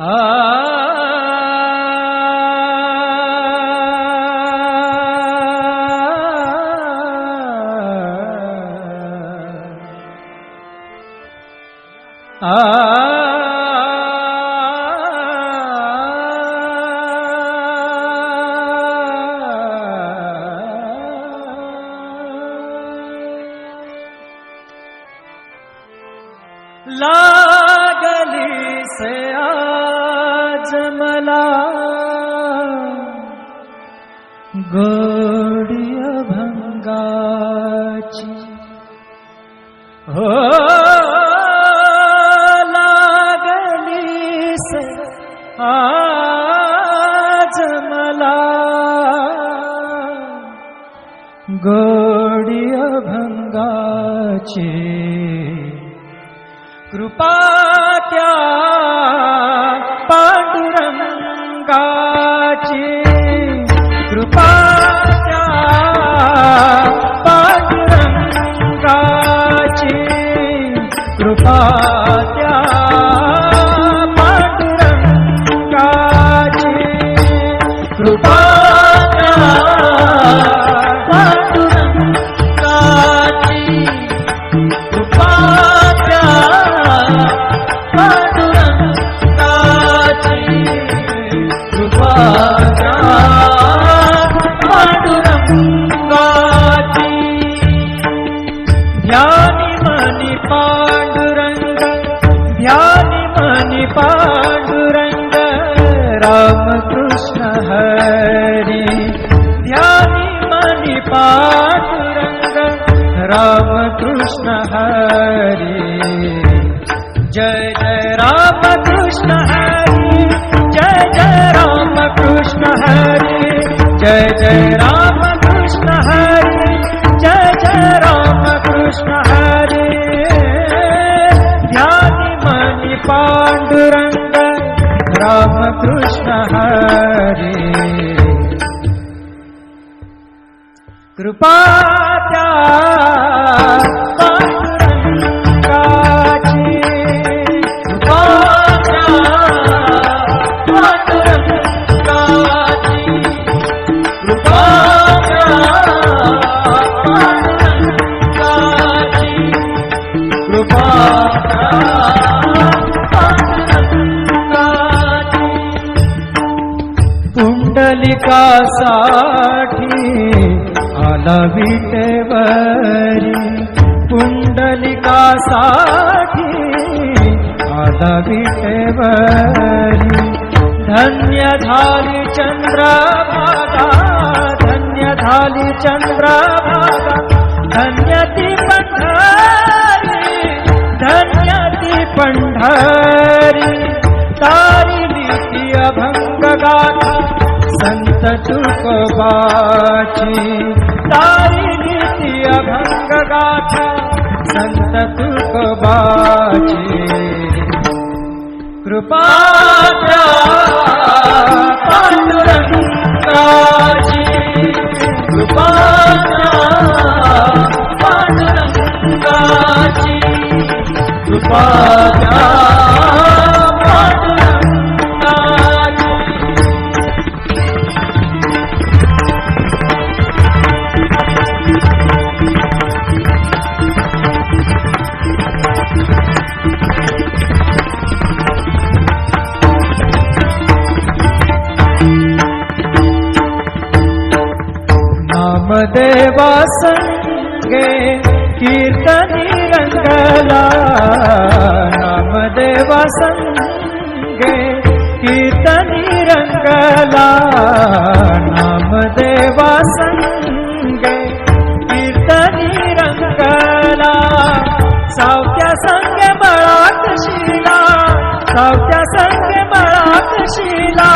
लागली मला गोडिय भंगाची. हो लागली से आज मला गोडिय भंगाची. कृपा त्या पांडुरंगाची कृपा त्या पांडुरंगाची कृपा कृष्ण हरी ध्यानी जय जय रामकृष्ण हरी। मनी पांडुरंग रामकृष्ण हरी। कृपा पुंडलिकासाठी आला विटेवरी. पुंडलिकासाठी आला विटेवरी. धन्य झाली चंद्रभागा धन्य झाली चंद्रभागा धन्य ती पंढरी धन्य ती पंढरी. तारी नीती अभंग गाथा संत तुकोबाची. तारी ती अभंग गाथा संत तुकोबाची. कृपा पांडुरंगाची. कृपा पांडुरंगाची. कृपा नामदेवा संगे कीर्तनी रंगला नामदेवा संगे कीर्तनी रंगला नामदेवा संगे कीर्तनी रंगला सावत्या संगे बळात शिला सावत्या संगे बळात शिला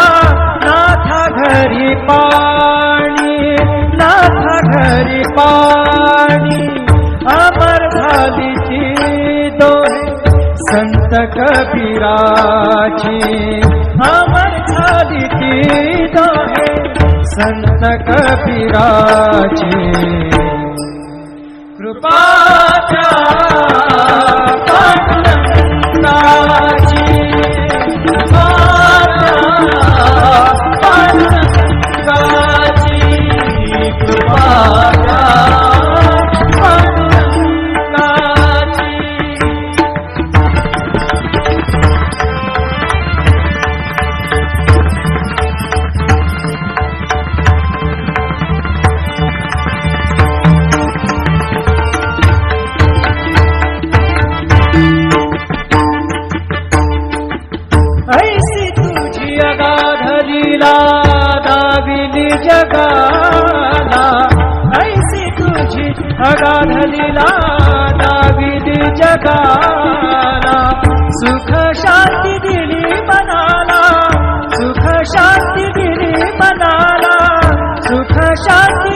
नाथा घरी पा पाणी अमर झाली दोहे संत कबीराची. अमर झाली दोहे संत कबीराची. कृपाचा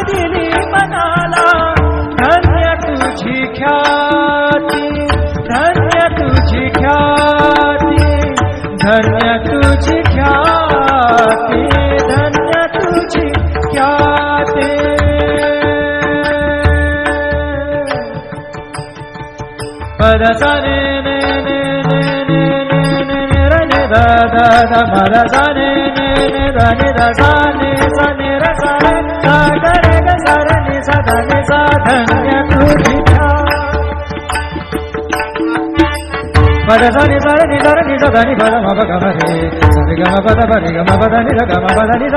दिली मनाला. धन्य तुझी ख्याती धन्य तुझी ख्याती धन्य तुझी ख्याती धन्य तुझी ख्याती. पद सा ने ने ने ने ने ने ने ने ने ने सा ने सा ने पद सा नि सा रे नि सा रे नि सा ध नि प द म प ग म रे सा रे ग म प द प रे ग म प द नि र ग म प द नि सा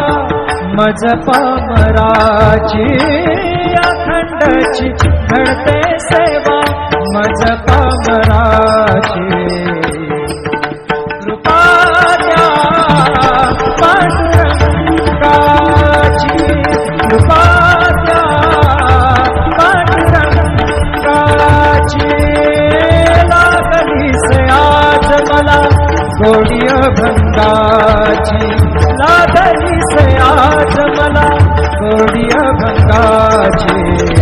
मज पामराची अखंडची घडते सेवा. मज पामराची. कृपाद्या पांडुरंगाची. कृपाद्या पांडुरंगाची. लागली से आज मला गोडिय भंगाची જોડિયા ભંગા છે